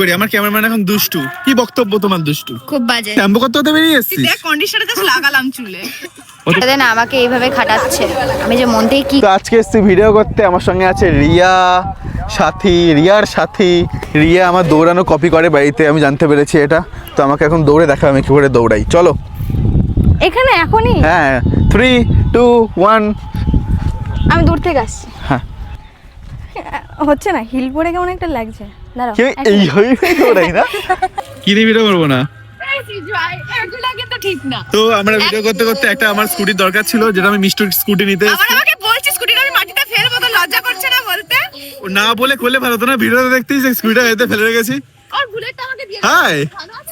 করি আমার ক্যামেরাম্যান এখন দুষ্টু। কি বক্তব্য তোমার দুষ্টু? খুব বাজে। শ্যাম্পু করতে হতে বেরিয়ে এসছিস দেখ কন্ডিশনার জাস্ট লাগালাম চুলে। দেন আমাকে এইভাবে খাটাচ্ছে। আমি যে মন থেকে কি তো আজকে এসছি ভিডিও করতে। আমার সঙ্গে আছে রিয়া সাথী রিয়ার সাথী। রিয়া আমার দৌড়ানো কপি করে বাড়িতে আমি জানতে পেরেছি এটা। তো আমাকে এখন দৌড়ে দেখা আমি কি করে দৌড়াই। চলো। এখানে এখনই? হ্যাঁ থ্রি টু ওয়ান আমি দূর থেকে আসছি। হ্যাঁ। হচ্ছে না হিল পরে কেমন একটা লাগছে। কি? এইভাবেই দৌড়াই না? কি ভিডিও করব না? এগুলো কিন্তু ঠিক না। তো আমরা ভিডিও করতে করতে একটা আমার স্কুটির দরকার ছিল যেটা আমি মিষ্টির স্কুটি নিতে আমাকে বলছি স্কুটিটা আমি মাটিতে ফেলব তো লজ্জা করছে না বলতে? ও না বলে করলে ভালো তো না ভিডিওতে দেখতেই স্কুটিটা এতে ফেলে রেখেছি। আর বুলেটটা আমাকে দিয়ে হাই!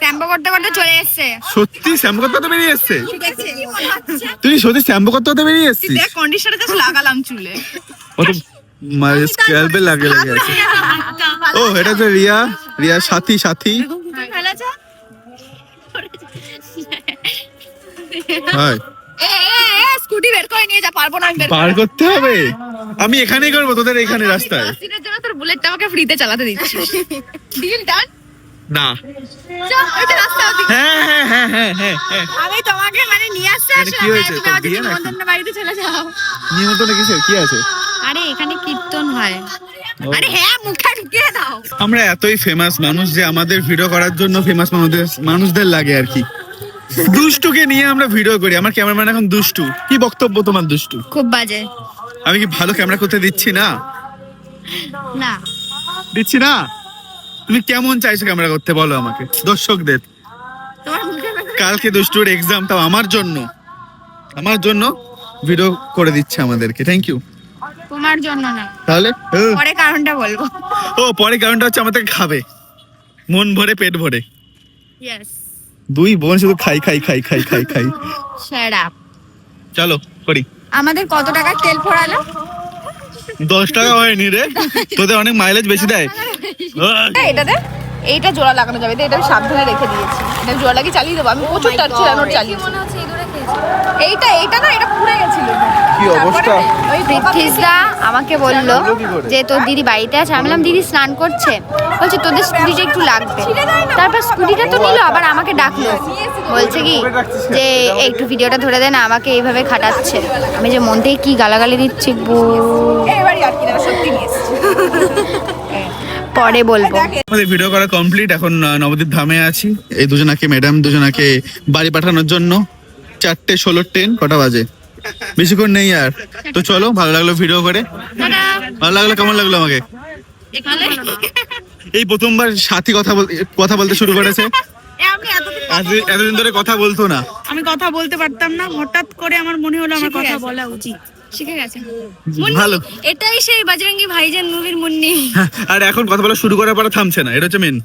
শ্যাম্পু করতে করতে চলে এসেছে। সত্যি শ্যাম্পু করতে হতে বেরিয়ে এসছে? তুই সত্যি শ্যাম্পু করতে হতে বেরিয়ে এসছিস? দেখ কন্ডিশনার জাস্ট লাগালাম চুলে। ও তো মানে স্ক্যাল্পে লাগে লেগে আছে ও এটা তো রিয়া রিয়া সাথী সাথী। ফেলেছে হাই। এ এ এ স্কুটি বের করে নিয়ে যা পারব না আমি বের পার করতে হবে? আমি এখানেই করব তোদের এখানে রাস্তায়। দশ জন্য তোর বুলেটটা আমাকে ফ্রিতে চালাতে দিচ্ছিস। ডিল ডান না। চল ওই যে রাস্তা ওদিকে। হ্যাঁ হ্যাঁ হ্যাঁ হ্যাঁ হ্যাঁ হ্যাঁ। আমি তোমাকে মানে নিয়ে আসতে মানে আসলাম হয়েছে? তুমি তোর আমাকে বিয়ে নাকি? নিমন্ত্রণ বাড়িতে চলে যাও। নিমন্ত্রণ কিছু কি আছে? আরে এখানে কীর্তন হয়। আরে হ্যাঁ মুখে ঢুকিয়ে দাও। আমরা এতই ফেমাস মানুষ যে আমাদের ভিডিও করার জন্য ফেমাস মানুষদের মানুষদের লাগে আর কি। দুষ্টুকে নিয়ে আমরা ভিডিও করি। আমার ক্যামেরাম্যান এখন দুষ্টু। কি বক্তব্য তোমার দুষ্টু? খুব বাজে। আমি কি ভালো ক্যামেরা করতে দিচ্ছি না? না। দিচ্ছি না? তুমি কেমন চাইছো ক্যামেরা করতে বলো আমাকে। দর্শকদের। কালকে দুষ্টুর এক্সাম তাও আমার জন্য। আমার জন্য ভিডিও করে দিচ্ছে আমাদেরকে। থ্যাংক ইউ তোমার জন্য না। তাহলে? পরে কারণটা বলব। ও পরে কারণটা হচ্ছে আমাদের খাবে। মন ভরে পেট ভরে। ইয়েস দুই বোন শুধু খাই খাই খাই খাই খাই খাই। চলো করি। আমাদের কত টাকা তেল পড়ালো দশ টাকা হয়নি রে। তোদের অনেক মাইলেজ বেশি দেয়। ওই, এটাতে এইটা জোড়া লাগানো যাবে। এটা আমি সাবধানে রেখে দিয়েছি। এটা জোড়া লাগিয়ে চালিয়ে দেবো। আমি প্রচুর টাচ চালানোর চালিয়েছি। এইটা এইটা না এটা কি অবস্থা? ওই আমাকে বলল করে? যে তোর দিদি বাড়িতে আছে। আমি বললাম দিদি স্নান করছে। বলছে তোদের স্কুটিটা একটু লাগবে। তারপর স্কুটিটা তো নিল আবার আমাকে ডাকলো। বলছে কি যে "এই একটু ভিডিওটা ধরে দেন আমাকে এইভাবে খাটাচ্ছে। আমি যে মন থেকে কি গালাগালি দিচ্ছি পরে বলব। আমাদের ভিডিও করা কমপ্লিট এখন নবদ্বীপ ধামে আছি। এই দুজনাকে ম্যাডাম দুজনাকে বাড়ি পাঠানোর জন্য। চারটে ষোলো ট্রেন কটা বাজে? বেশিক্ষণ নেই আর। তো চলো ভালো লাগল ভিডিও করে। ভালো লাগল? কেমন লাগল আমাকে? এই প্রথমবার সাথী কথা কথা বলতে শুরু করেছে। আমি এতদিন ধরে কথা বলতো না। আমি কথা বলতে পারতাম না। হঠাৎ করে আমার মনে হলো আমার কথা বলা উচিত। শিখে গেছে। ভালো। এটাই সেই বাজরঙ্গি ভাইজান মুভির মুন্নি। আর এখন কথা বলা শুরু করার পরে থামছে না। এটা হচ্ছে মেন